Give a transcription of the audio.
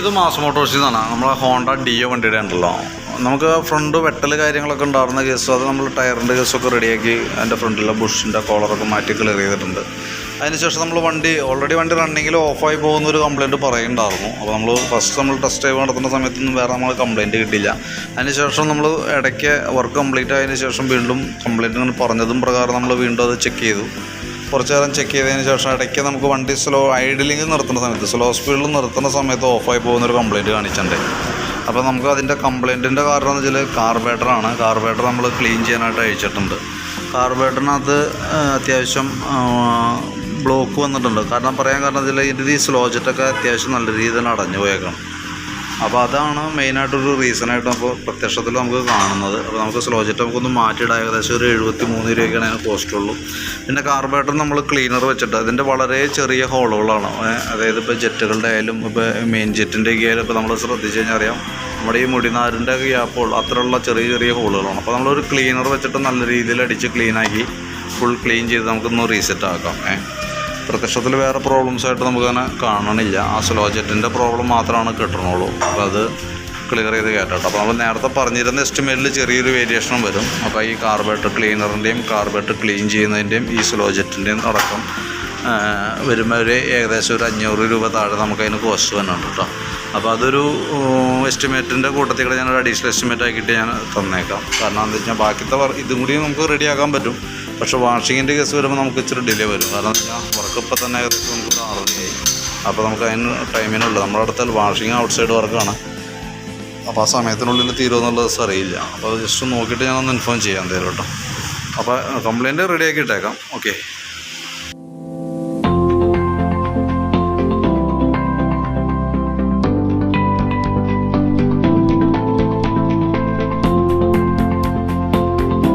ഇത് മാസ് മോട്ടോഴ്സിൽ നിന്നാണ് നമ്മളെ ഹോണ്ട ഡിയോ വണ്ടിയുടെ ഉണ്ടല്ലോ. നമുക്ക് ഫ്രണ്ട് വെട്ടൽ കാര്യങ്ങളൊക്കെ ഉണ്ടായിരുന്ന കേസ് അത് നമ്മൾ ടയറിന്റെ കേസൊക്കെ റെഡിയാക്കി അതിന്റെ ഫ്രണ്ടിലെ ബുഷിന്റെ കോളറൊക്കെ മാറ്റി ക്ലിയർ ചെയ്തിട്ടുണ്ട്. അതിനുശേഷം നമ്മൾ വണ്ടി ഓൾറെഡി വണ്ടി റണ്ണിങ്ങിൽ ഓഫായി പോകുന്ന ഒരു കംപ്ലയിന്റ് പറയുന്നുണ്ടായിരുന്നു. അപ്പോൾ നമ്മൾ ഫസ്റ്റ് നമ്മൾ ടെസ്റ്റ് ഡ്രൈവ് നടത്തുന്ന സമയത്തൊന്നും വേറെ നമ്മൾ കംപ്ലയിന്റ് കിട്ടിയില്ല. അതിനുശേഷം നമ്മൾ ഇടയ്ക്ക് വർക്ക് കംപ്ലീറ്റ് ആയതിനു ശേഷം വീണ്ടും കംപ്ലയിന്റ് പറഞ്ഞതും പ്രകാരം നമ്മൾ വീണ്ടും അത് ചെക്ക് ചെയ്തു. കുറച്ച് നേരം ചെക്ക് ചെയ്തതിന് ശേഷം ഇടയ്ക്ക് നമുക്ക് വണ്ടി സ്ലോ ഐഡിലിംഗ് നിർത്തുന്ന സമയത്ത് സ്ലോ സ്പീഡിൽ നിർത്തുന്ന സമയത്ത് ഓഫായി പോകുന്നൊരു കംപ്ലയിന്റ് കാണിച്ചിട്ടുണ്ട്. അപ്പോൾ നമുക്ക് അതിന്റെ കംപ്ലയിന്റിന്റെ കാരണം എന്ന് വെച്ചാൽ കാർബേറ്ററാണ് കാർബേറ്റർ നമ്മൾ ക്ലീൻ ചെയ്യാനായിട്ട് അയച്ചിട്ടുണ്ട്. കാർബേറ്ററിനകത്ത് അത്യാവശ്യം ബ്ലോക്ക് വന്നിട്ടുണ്ട്. കാരണം പറയാൻ കാരണം വെച്ചാൽ ഇതിന്റെ ഈ സ്ലോ ജെറ്റൊക്കെ അത്യാവശ്യം നല്ല രീതിയിൽ അടഞ്ഞു പോയേക്കണം. അപ്പോൾ അതാണ് മെയിനായിട്ടൊരു റീസണായിട്ട് നമുക്ക് പ്രത്യക്ഷത്തിൽ നമുക്ക് കാണുന്നത്. അപ്പോൾ നമുക്ക് സ്ലോ ജെറ്റ് നമുക്കൊന്ന് മാറ്റിയിടാം. ഏകദേശം ഒരു എഴുപത്തി മൂന്ന് രൂപയ്ക്കാണ് അതിന് കോസ്റ്റ് ഉള്ളൂ. പിന്നെ കാർബേറ്റർ നമ്മൾ ക്ലീനർ വെച്ചിട്ട് അതിന്റെ വളരെ ചെറിയ ഹോളുകളാണ് അതായത് ഇപ്പോൾ ജെറ്റുകളുടെ ആയാലും ഇപ്പോൾ മെയിൻ ജെറ്റിന്റെ ഒക്കെ ആയാലും ഇപ്പോൾ നമ്മൾ ശ്രദ്ധിച്ച് കഴിഞ്ഞാൽ അറിയാം നമ്മുടെ ഈ മുടിനാരിന്റെ ഗ്യാപ്പോൾ അത്രയുള്ള ചെറിയ ചെറിയ ഹോളുകളാണ് അപ്പോൾ നമ്മളൊരു ക്ലീനർ വെച്ചിട്ട് നല്ല രീതിയിൽ അടിച്ച് ക്ലീനാക്കി ഫുൾ ക്ലീൻ ചെയ്ത് നമുക്കൊന്ന് റീസെറ്റ് ആക്കാം. ഏ പ്രത്യക്ഷത്തിൽ വേറെ പ്രോബ്ലംസ് ആയിട്ട് നമുക്കങ്ങനെ കാണണില്ല. ആ സ്ലോ ജെറ്റിന്റെ പ്രോബ്ലം മാത്രമാണ് കിട്ടണുള്ളൂ. അപ്പോൾ അത് ക്ലിയർ ചെയ്ത് കേട്ടോ അപ്പോൾ നമ്മൾ നേരത്തെ പറഞ്ഞിരുന്ന എസ്റ്റിമേറ്റിൽ ചെറിയൊരു വേരിയേഷനും വരും. അപ്പോൾ ഈ കാർബേറ്റർ ക്ലീനറിന്റെയും കാർബേറ്റർ ക്ലീൻ ചെയ്യുന്നതിന്റെയും ഈ സ്ലോ ജെറ്റിന്റെയും അടക്കം വരുമ്പോൾ ഒരു ഏകദേശം ഒരു അഞ്ഞൂറ് രൂപ താഴെ നമുക്ക് അതിന് കോസ്റ്റ് വന്നുണ്ട് കേട്ടോ അപ്പോൾ അതൊരു എസ്റ്റിമേറ്റിന്റെ കൂട്ടത്തിൽ കൂടെ ഞാനൊരു അഡീഷണൽ എസ്റ്റിമേറ്റ് ആക്കിയിട്ട് ഞാൻ തന്നേക്കാം. കാരണം എന്താ വെച്ചാൽ ബാക്കിത്തെ ഇതും കൂടി നമുക്ക് റെഡിയാക്കാൻ പറ്റും. പക്ഷേ വാഷിങ്ങിന്റെ കേസ് വരുമ്പോൾ നമുക്ക് ഇച്ചിരി ഡിലേ വരും. കാരണം എന്താ വർക്ക് തന്നെ ഏകദേശം നമുക്ക് ആറുകയായി അപ്പോൾ നമുക്ക് അതിന് ടൈമിനുള്ളൂ നമ്മുടെ അടുത്താൽ വാഷിങ് ഔട്ട് സൈഡ് വർക്കാണ് അപ്പോൾ ആ സമയത്തിനുള്ളിൽ തീരുമെന്നുള്ളത് അറിയില്ല. അപ്പോൾ അത് ജസ്റ്റ് നോക്കിയിട്ട് ഞാനൊന്ന് ഇൻഫോം ചെയ്യാം എന്തായാലും കേട്ടോ. അപ്പോൾ കംപ്ലയിന്റ് റെഡിയാക്കി ഇട്ടേക്കാം. ഓക്കെ